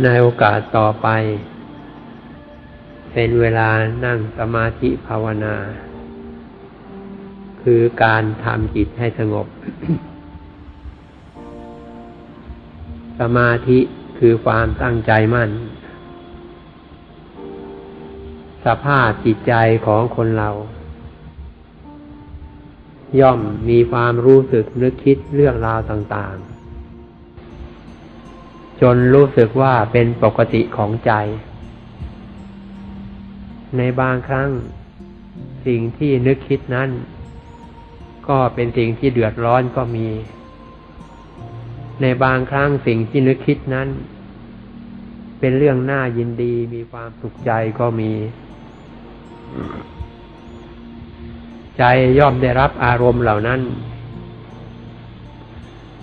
ในโอกาสต่อไป เป็นเวลานั่งสมาธิภาวนา คือการทำจิตให้สงบ สมาธิคือความตั้งใจมั่น สภาพจิตใจของคนเรา ย่อมมีความรู้สึกนึกคิดเรื่องราวต่างๆ จนรู้สึกว่าเป็นปกติของใจ ในบางครั้ง สิ่งที่นึกคิดนั้น ก็เป็นสิ่งที่เดือดร้อนก็มี ในบางครั้งสิ่งที่นึกคิดนั้น เป็นเรื่องน่ายินดีมีความสุขใจก็มี ใจย่อมได้รับอารมณ์เหล่านั้น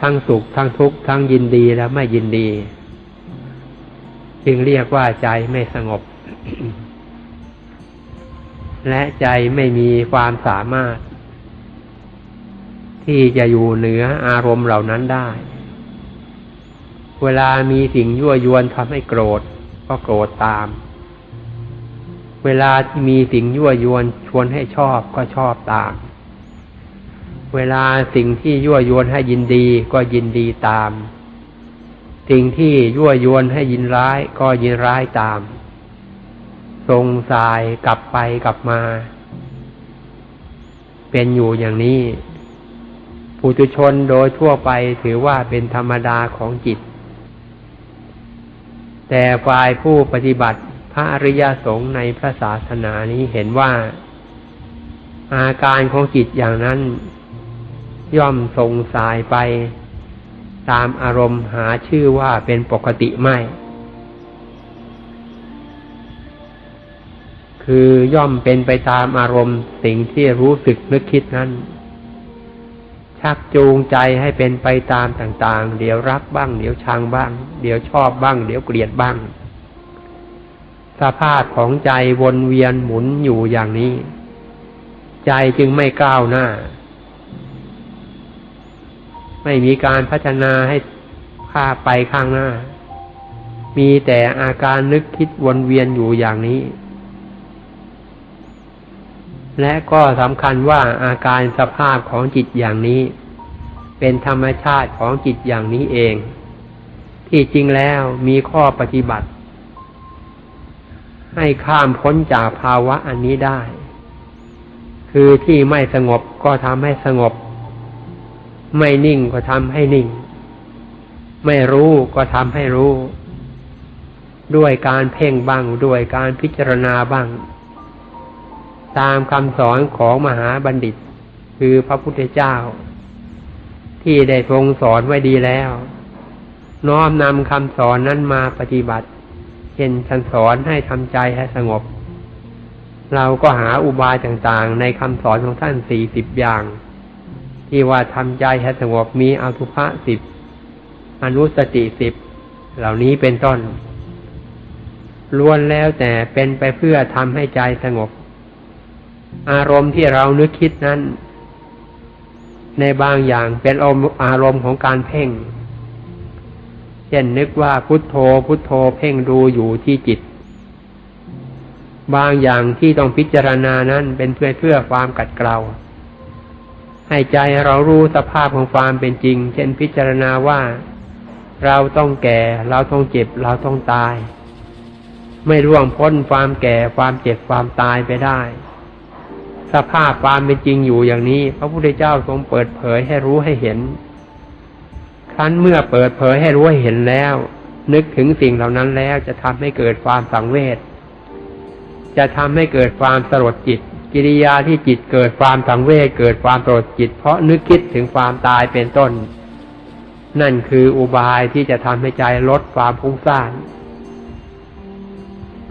ทั้งสุขทั้งทุกข์ทั้งยินดีและไม่ยินดี จึงเรียกว่าใจไม่สงบ และใจไม่มีความสามารถ ที่จะอยู่เหนืออารมณ์เหล่านั้นได้ เวลามีสิ่งยั่วยวนทำให้โกรธ ก็โกรธตาม เวลาที่มีสิ่งยั่วยวนชวนให้ชอบก็ชอบตาม เวลาสิ่งที่ยั่วยวนให้ยินดีก็ยินดีตาม สิ่งที่ยั่วยวนให้ยินร้ายก็ยินร้ายตาม ทรงสายกลับไปกลับมา เป็นอยู่อย่างนี้ปุถุชนโดยทั่วไปถือว่าเป็นธรรมดาของจิต แต่ฝ่ายผู้ปฏิบัติพระอริยสงฆ์ในพระศาสนานี้เห็นว่า อาการของจิตอย่างนั้น ย่อมทรงสายไป ตามอารมณ์หาชื่อว่าเป็นปกติไม่ คือย่อมเป็นไปตามอารมณ์สิ่งที่รู้สึกนึกคิดนั้น ชักจูงใจให้เป็นไปตามต่าง ๆ เดี๋ยวรักบ้าง เดี๋ยวชังบ้าง เดี๋ยวชอบบ้าง เดี๋ยวเกลียดบ้าง สภาพของใจวนเวียนหมุนอยู่อย่างนี้ ใจจึงไม่ก้าวหน้า ไม่มีการพัฒนาให้ข้าไปข้างหน้า มีแต่อาการนึกคิดวนเวียนอยู่อย่างนี้ และก็สำคัญว่าอาการสภาพของจิตอย่างนี้ เป็นธรรมชาติของจิตอย่างนี้เอง ที่จริงแล้วมีข้อปฏิบัติ ให้ข้ามพ้นจากภาวะอันนี้ได้ คือที่ไม่สงบก็ทำให้สงบ ไม่นิ่งก็ทำให้นิ่ง ไม่รู้ก็ทำให้รู้ ด้วยการเพ่งบ้างด้วยการพิจารณาบ้าง ตามคำสอนของมหาบัณฑิต คือพระพุทธเจ้า ที่ได้ทรงสอนไว้ดีแล้ว น้อมนำคำสอนนั้นมาปฏิบัติเช่นท่านสอนให้ทำใจให้สงบ เราก็หาอุบายต่างๆ ในคำสอนของท่านสี่สิบอย่าง ที่ว่าทำใจให้สงบมีอสุภะสิบอนุสติสิบเหล่านี้เป็นต้นล้วนแล้วแต่เป็นไปเพื่อทำให้ใจสงบ อารมณ์ที่เรานึกคิดนั้น ในบางอย่างเป็นอารมณ์ของการเพ่ง เช่นนึกว่าพุทโธพุทโธเพ่งดูอยู่ที่จิต บางอย่างที่ต้องพิจารณานั้นเป็นเพื่อเพื่อความกัดเกลา ให้ใจเรารู้สภาพของความเป็นจริง เช่นพิจารณาว่า เราต้องแก่ เราต้องเจ็บ เราต้องตาย ไม่ร่วงพ้นความแก่ความเจ็บความตายไปได้ สภาพความเป็นจริงอยู่อย่างนี้ พระพุทธเจ้าทรงเปิดเผยให้รู้ให้เห็น ครั้นเมื่อเปิดเผยให้รู้ให้เห็นแล้ว นึกถึงสิ่งเหล่านั้นแล้วจะทำให้เกิดความสังเวชจะทำให้เกิดความสลดจิต กิริยาที่จิตเกิดความสังเวชเกิดความสลดจิต เพราะนึกคิดถึงความตายเป็นต้น นั่นคืออุบายที่จะทำให้ใจลดความฟุ้งซ่าน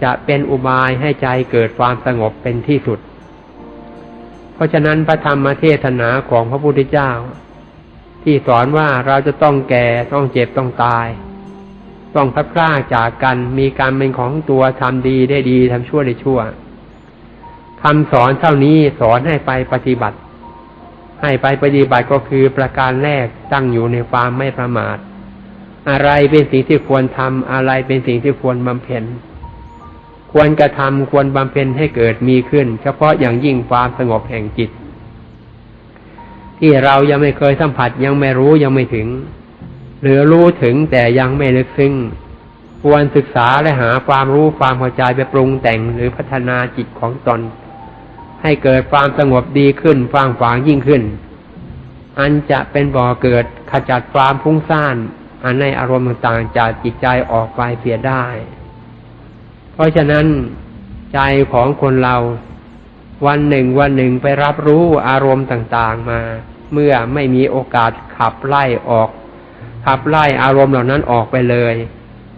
จะเป็นอุบายให้ใจเกิดความสงบเป็นที่สุด เพราะฉะนั้นพระธรรมเทศนาของพระพุทธเจ้า ที่สอนว่าเราจะต้องแก่ต้องเจ็บต้องตาย ต้องพัดพลาดจากกันมีการเป็นของตัวทำดีได้ดีทำชั่วได้ชั่ว คำสอนเท่านี้สอนให้ไปปฏิบัติ ให้ไปปฏิบัติก็คือประการแรกตั้งอยู่ในความไม่ประมาท อะไรเป็นสิ่งที่ควรทำอะไรเป็นสิ่งที่ควรบำเพ็ญ ควรกระทำควรบำเพ็ญให้เกิดมีขึ้น เฉพาะอย่างยิ่งความสงบแห่งจิต ที่เรายังไม่เคยสัมผัสยังไม่รู้ยังไม่ถึง หรือรู้ถึงแต่ยังไม่ลึกซึ้งควรศึกษาและหาความรู้ความเข้าใจไปปรุงแต่งหรือพัฒนาจิตของตน ให้เกิดความสงบดีขึ้นฟางฝางยิ่งขึ้น อันจะเป็นบ่อเกิดขจัดความพุ่งซ่าน อันในอารมณ์ต่างๆจากจิตใจออกไปเสียได้ เพราะฉะนั้นใจของคนเรา วันหนึ่งวันหนึ่งไปรับรู้อารมณ์ต่างๆมา เมื่อไม่มีโอกาสขับไล่ออก ขับไล่อารมณ์เหล่านั้นออกไปเลย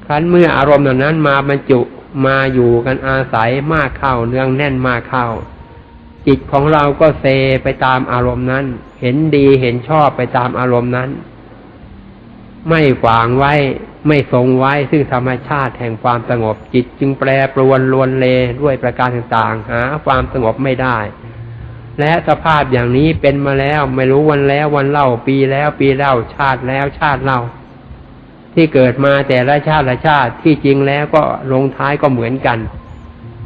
ครั้นเมื่ออารมณ์เหล่านั้นมาบรรจุมาอยู่กันอาศัยมากเข้าเนืองแน่นมากเข้า จิตของเราก็เซไปตามอารมณ์นั้น เห็นดีเห็นชอบไปตามอารมณ์นั้น ไม่ฝางไว้ไม่ทรงไว้ซึ่งธรรมชาติแห่งความสงบจิตจึงแปรปรวนลวนเลด้วยประการต่างๆ หา ความสงบไม่ได้ และสภาพอย่างนี้เป็นมาแล้วไม่รู้วันแล้ววันเล่าปีแล้วปีเล่าชาติแล้วชาติเล่า ที่เกิดมาแต่ละชาติละชาติที่จริงแล้วก็ลงท้ายก็เหมือนกัน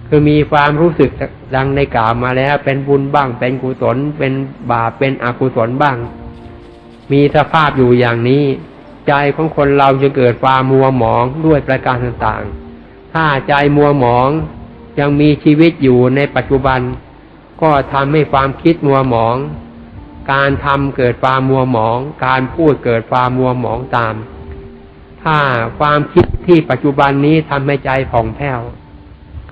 คือมีความรู้สึกดังในกล่าวมาแล้ว เป็นบุญบ้าง เป็นกุศล เป็นบาปเป็นอกุศลบ้าง มีสภาพอยู่อย่างนี้ ใจของคนเราจะเกิดความมัวหมองด้วยประการต่างๆ ถ้าใจมัวหมองยังมีชีวิตอยู่ในปัจจุบัน ก็ทำให้ความคิดมัวหมอง การทำเกิดความมัวหมอง การพูดเกิดความมัวหมองตาม ถ้าความคิดที่ปัจจุบันนี้ทำให้ใจผ่องแผ้ว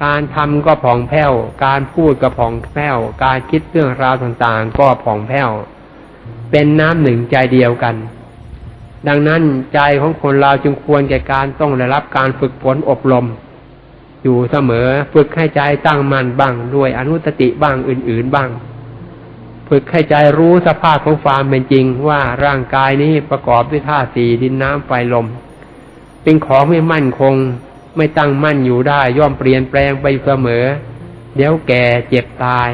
การทำก็ผ่องแผ้ว การพูดก็ผ่องแผ้ว การคิดเรื่องราวต่างๆ ก็ผ่องแผ้ว เป็นน้ำหนึ่งใจเดียวกัน ดังนั้นใจของคนเราจึงควรแก่การต้องได้รับการฝึกฝนอบรม อยู่เสมอฝึกให้ใจตั้งมั่นบ้างด้วยอนุสติบ้างอื่น ๆบ้าง ฝึกให้ใจรู้สภาพของความเป็นจริงว่าร่างกายนี้ประกอบด้วยธาตุสี่ดินน้ำไฟลม เป็นของไม่มั่นคง ไม่ตั้งมั่นอยู่ได้ ย่อมเปลี่ยนแปลงไปเสมอ เดี๋ยวแก่เจ็บตาย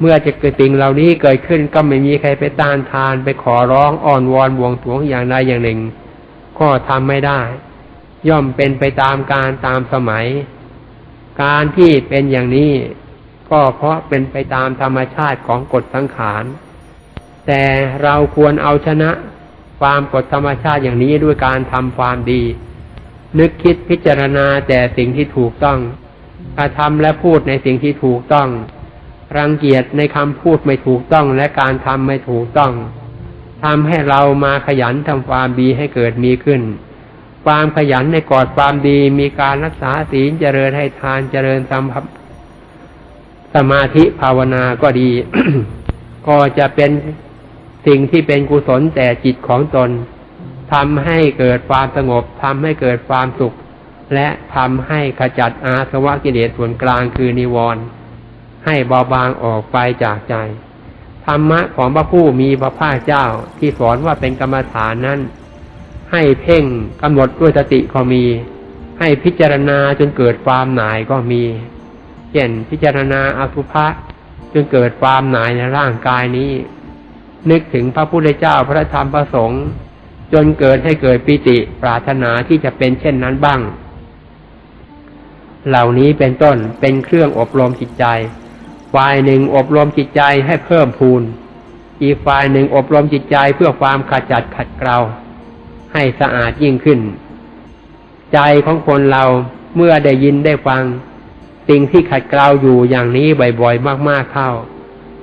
เมื่อจะเกิดสิ่งเหล่านี้เกิดขึ้นก็ไม่มีใครไปต้านทานไปขอร้องอ้อนวอนบวงสรวงอย่างใดอย่างหนึ่ง ก็ทำไม่ได้ ย่อมเป็นไปตามการตามสมัย การที่เป็นอย่างนี้ ก็เพราะเป็นไปตามธรรมชาติของกฎสังขารแต่เราควรเอาชนะความกฎธรรมชาติอย่างนี้ด้วยการทำความดี นึกคิดพิจารณาแต่สิ่งที่ถูกต้องกระทำและพูดในสิ่งที่ถูกต้อง รังเกียจในคำพูดไม่ถูกต้องและการทำไม่ถูกต้องทำให้เรามาขยันทำความดีให้เกิดมีขึ้น ความขยันในกอดความดีมีการรักษาศีลเจริญให้ทานเจริญสัมภสมาธิภาวนาก็ดี ก็จะเป็นสิ่งที่เป็นกุศลแต่จิตของตน ทำให้เกิดความสงบทำให้เกิดความสุข และทำให้ขจัดอาสวะกิเลสส่วนกลางคือนิวรณ์ให้เบาบางออกไปจากใจ ธรรมะของพระผู้มีพระภาคเจ้าที่สอนว่าเป็นกรรมฐานนั้น ให้เพ่งกำหนดด้วยสติก็มี ให้พิจารณาจนเกิดความหน่ายก็มีเช่นพิจารณาอสุภะจนเกิดความหน่ายในร่างกายนี้ นึกถึงพระพุทธเจ้าพระธรรมพระสงฆ์ จนเกิดให้เกิดปิติปรารถนาที่จะเป็นเช่นนั้นบ้าง เหล่านี้เป็นต้นเป็นเครื่องอบรมจิตใจ ฝ่ายหนึ่งอบรมจิตใจให้เพิ่มพูน อีกฝ่ายหนึ่งอบรมจิตใจเพื่อความขจัดขัดเกลาให้สะอาดยิ่งขึ้น ใจของคนเราเมื่อได้ยินได้ฟัง สิ่งที่ขัดเกลาอยู่อย่างนี้บ่อยๆมากๆเข้า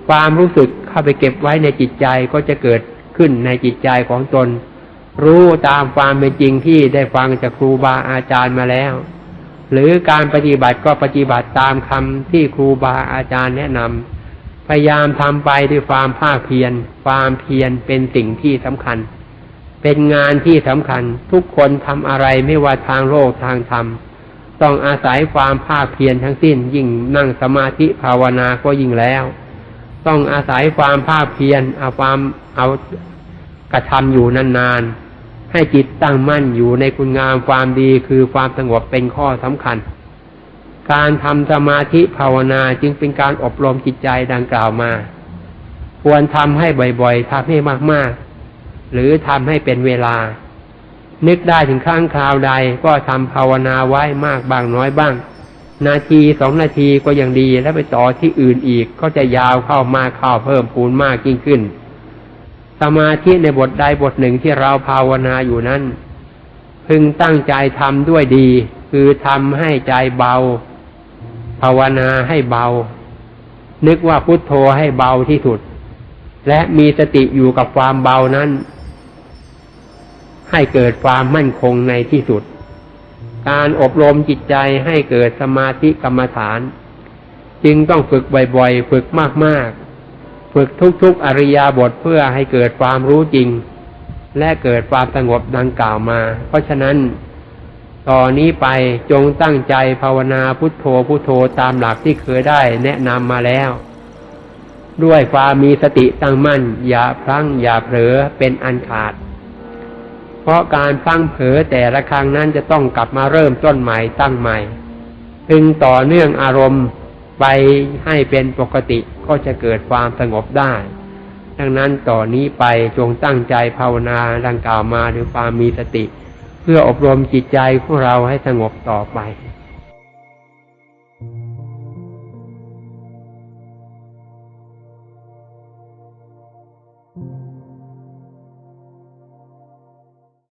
ความรู้สึกเข้าไปเก็บไว้ในจิตใจก็จะเกิดขึ้นในจิตใจของตน รู้ตามความเป็นจริงที่ได้ฟังจากครูบาอาจารย์มาแล้ว หรือการปฏิบัติก็ปฏิบัติตามคำที่ครูบาอาจารย์แนะนำพยายามทำไปด้วยความภาคเพียรความเพียรเป็นสิ่งที่สำคัญ เป็นงานที่สำคัญทุกคนทำอะไรไม่ว่าทางโลกทางธรรมต้องอาศัยความภาคเพียรทั้งสิ้นยิ่งนั่งสมาธิภาวนาก็ยิ่งแล้ว ต้องอาศัยความภาคเพียรเอาความเอากระทำอยู่นานๆ ให้จิตตั้งมั่นอยู่ในคุณงามความดีคือความสงบเป็นข้อสำคัญ การทำสมาธิภาวนาจึงเป็นการอบรมจิตใจดังกล่าวมา ควรทำให้บ่อยๆทำให้มากๆ หรือทำให้เป็นเวลา นึกได้ถึงครั้งคราวใดก็ทำภาวนาไว้มากบางน้อยบ้าง นาทีสองนาทีก็ยังดีแล้วไปต่อที่อื่นอีกก็จะยาวเข้ามากเข้าเพิ่มพูนมากยิ่งขึ้น สมาธิในบทใดบทหนึ่งที่เราภาวนาอยู่นั้น พึงตั้งใจทำด้วยดี คือทำให้ใจเบา ภาวนาให้เบา นึกว่าพุทโธให้เบาที่สุด และมีสติอยู่กับความเบานั้น ให้เกิดความมั่นคงในที่สุด การอบรมจิตใจให้เกิดสมาธิกรรมฐาน จึงต้องฝึกบ่อยๆ ฝึกมากๆ ฝึกทุกๆอริยาบทเพื่อให้เกิดความรู้จริง และเกิดความสงบดังกล่าวมา เพราะฉะนั้นต่อนนี้ไปจงตั้งใจภาวนาพุทโธพุทโธตามหลักที่เคยได้แนะนำมาแล้ว ด้วยความมีสติตั้งมั่น อย่าพลั้งอย่าเผลอเป็นอันขาด เพราะการฟังเผลอแต่ละครั้งนั้นจะต้องกลับมาเริ่มต้นใหม่ตั้งใหม่ พึงต่อเนื่องอารมณ์ ไปให้เป็นปกติก็จะเกิดความสงบได้ ดังนั้นต่อนนี้ไปจงตั้งใจภาวนาดังกล่าวมาหรือความมีสติ เพื่ออบรมจิตใจของเราให้สงบต่อไป